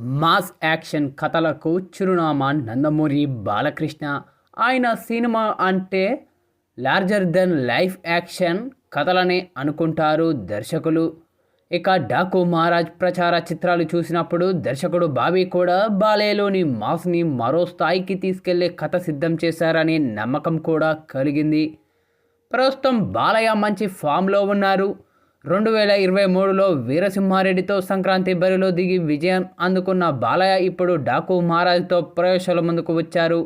Mass action కథలకు చిరునామా నందమూరి బాలకృష్ణ. ఆయన సినిమా అంటే లార్జర్ దెన్ లైఫ్ యాక్షన్ కథలనే అనుకుంటారు దర్శకులు. ఇక డాకు మహారాజ్ ప్రచార చిత్రాలు చూసినప్పుడు దర్శకుడు బాబీ కూడా బాలేలోని మాస్ని మరో స్థాయికి తీసుకెళ్ళే కథ సిద్ధం చేశారనే నమ్మకం కూడా కలిగింది. ప్రస్తుతం బాలయ్య మంచి ఫామ్లో ఉన్నారు. రెండు వేల ఇరవై మూడులో వీరసింహారెడ్డితో సంక్రాంతి బరిలో దిగి విజయం అందుకున్న బాలయ్య ఇప్పుడు డాకు మహారాజ్తో ప్రవేశాల ముందుకు వచ్చారు.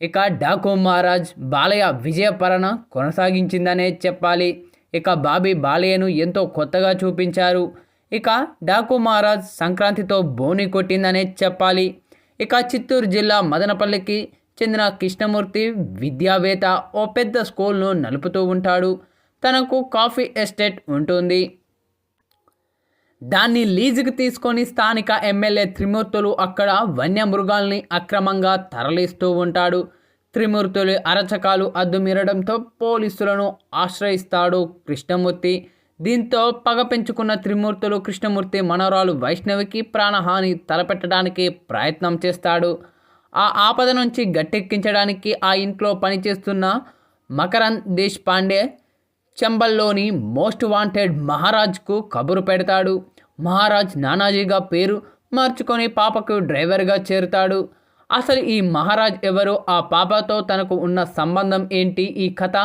ఇక డాకు మహారాజ్ బాలయ్య విజయ పరణ కొనసాగించిందనే చెప్పాలి. ఇక బాబీ బాలయ్యను ఎంతో కొత్తగా చూపించారు. ఇక డాకు మహారాజ్ సంక్రాంతితో బోని కొట్టిందనే చెప్పాలి. ఇక చిత్తూరు జిల్లా మదనపల్లికి చెందిన కృష్ణమూర్తి విద్యావేత్త ఓ పెద్ద స్కూల్ను నలుపుతూ ఉంటాడు. తనకు కాఫీ ఎస్టేట్ ఉంటుంది. దాన్ని లీజుకు తీసుకొని స్థానిక ఎమ్మెల్యే త్రిమూర్తులు అక్కడ వన్యమృగాల్ని అక్రమంగా తరలిస్తూ ఉంటాడు. త్రిమూర్తులు అరచకాలు అద్దుమీరడంతో పోలీసులను ఆశ్రయిస్తాడు కృష్ణమూర్తి. దీంతో పగ పెంచుకున్న త్రిమూర్తులు కృష్ణమూర్తి మనవరాలు వైష్ణవికి ప్రాణహాని తలపెట్టడానికి ప్రయత్నం చేస్తాడు. ఆ ఆపద నుంచి గట్టెక్కించడానికి ఆ ఇంట్లో పనిచేస్తున్న మకరన్ దేశ్పాండే చంబల్లోని మోస్ట్ వాంటెడ్ మహారాజ్కు కబురు పెడతాడు. మహారాజ్ నానాజీగా పేరు మార్చుకొని పాపకు డ్రైవర్గా చేరుతాడు. అసలు ఈ మహారాజ్ ఎవరు? ఆ పాపతో తనకు ఉన్న సంబంధం ఏంటి? ఈ కథ?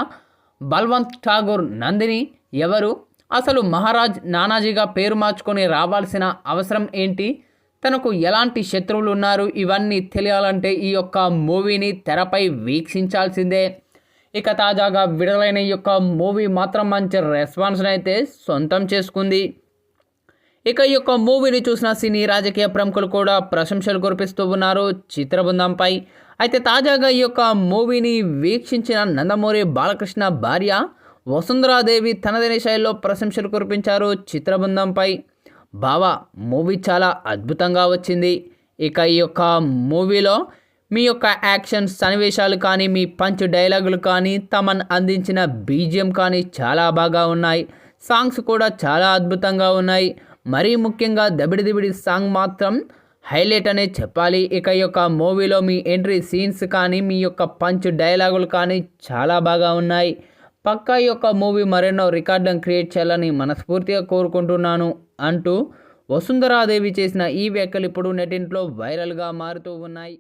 బల్వంత్ ఠాగూర్ నందిని ఎవరు? అసలు మహారాజ్ నానాజీగా పేరు మార్చుకొని రావాల్సిన అవసరం ఏంటి? తనకు ఎలాంటి శత్రువులు ఉన్నారు ఇవన్నీ తెలియాలంటే ఈ యొక్క మూవీని తెరపై వీక్షించాల్సిందే. ఇక తాజాగా విడుదలైన ఈ యొక్క మూవీ మాత్రం మంచి రెస్పాన్స్ని అయితే సొంతం చేసుకుంది. ఇక ఈ యొక్క మూవీని చూసిన సినీ రాజకీయ ప్రముఖులు కూడా ప్రశంసలు కురిపిస్తూ ఉన్నారు చిత్రబృందంపై. అయితే తాజాగా ఈ యొక్క మూవీని వీక్షించిన నందమూరి బాలకృష్ణ భార్య వసుంధరాదేవి తనదైన శైలిలో ప్రశంసలు కురిపించారు చిత్రబృందంపై. బావా మూవీ చాలా అద్భుతంగా వచ్చింది. ఇక ఈ యొక్క మూవీలో మీ యొక్క యాక్షన్ సన్నివేశాలు కానీ మీ పంచ్ డైలాగులు కానీ తమన్ అందించిన బీజిఎం కానీ చాలా బాగా ఉన్నాయి. సాంగ్స్ కూడా చాలా అద్భుతంగా ఉన్నాయి. మరీ ముఖ్యంగా దబిడి దిబిడి సాంగ్ మాత్రం హైలైట్ అనే చెప్పాలి. ఇక యొక్క మూవీలో మీ ఎంట్రీ సీన్స్ కానీ మీ యొక్క పంచ్ డైలాగులు కానీ చాలా బాగా ఉన్నాయి. పక్కా యొక్క మూవీ మరెన్నో రికార్డులను క్రియేట్ చేయాలని మనస్ఫూర్తిగా కోరుకుంటున్నాను అంటూ వసుంధరాదేవి చేసిన ఈ వ్యాఖ్యలు ఇప్పుడు నెటింట్లో వైరల్గా మారుతూ ఉన్నాయి.